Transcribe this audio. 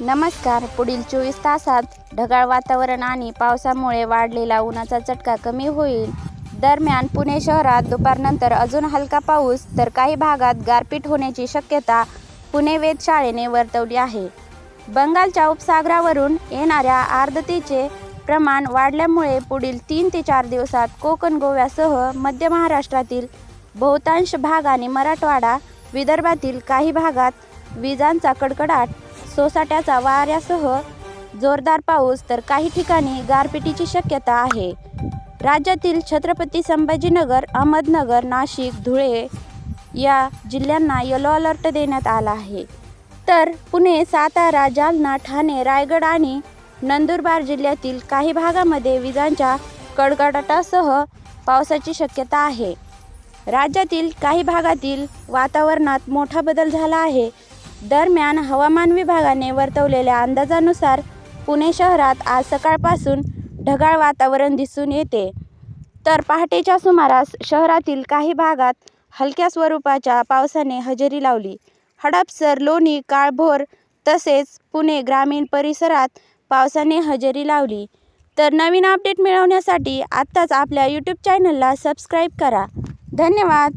नमस्कार. पुढील चोवीस तासात ढगाळ वातावरण आणि पावसामुळे वाढलेला उन्हाचा चटका कमी होईल. दरम्यान पुणे शहरात दुपारनंतर अजून हलका पाऊस तर काही भागात गारपीट होण्याची शक्यता पुणे वेधशाळेने वर्तवली आहे. बंगालच्या उपसागरावरून येणाऱ्या आर्द्रतेचे प्रमाण वाढल्यामुळे पुढील तीन ते चार दिवसात कोकण गोव्यासह मध्य महाराष्ट्रातील बहुतांश भाग आणि मराठवाडा विदर्भातील काही भागात विजांचा कडकडाट सोसाट्याचा वाऱ्यासह जोरदार पाऊस तर काही ठिकाणी गारपिटीची शक्यता आहे. राज्यातील छत्रपती संभाजीनगर अहमदनगर नाशिक धुळे या जिल्ह्यांना येलो अलर्ट देण्यात आला आहे. तर पुणे सातारा जालना ठाणे रायगड आणि नंदुरबार जिल्ह्यातील काही भागामध्ये विजांच्या कडकडाटासह पावसाची शक्यता आहे. राज्यातील काही भागातील वातावरणात मोठा बदल झाला आहे. दरम्यान हवामान विभागाने वर्तवलेल्या अंदाजानुसार पुणे शहरात आज सकाळपासून ढगाळ वातावरण दिसून येते. तर पहाटेच्या सुमारास शहरातील काही भागात हलक्या स्वरूपाच्या पावसाने हजेरी लावली. हडपसर लोणी काळभोर तसेच पुणे ग्रामीण परिसरात पावसाने हजेरी लावली. तर नवीन अपडेट मिळवण्यासाठी आत्ताच आपल्या यूट्यूब चॅनलला सबस्क्राईब करा. धन्यवाद!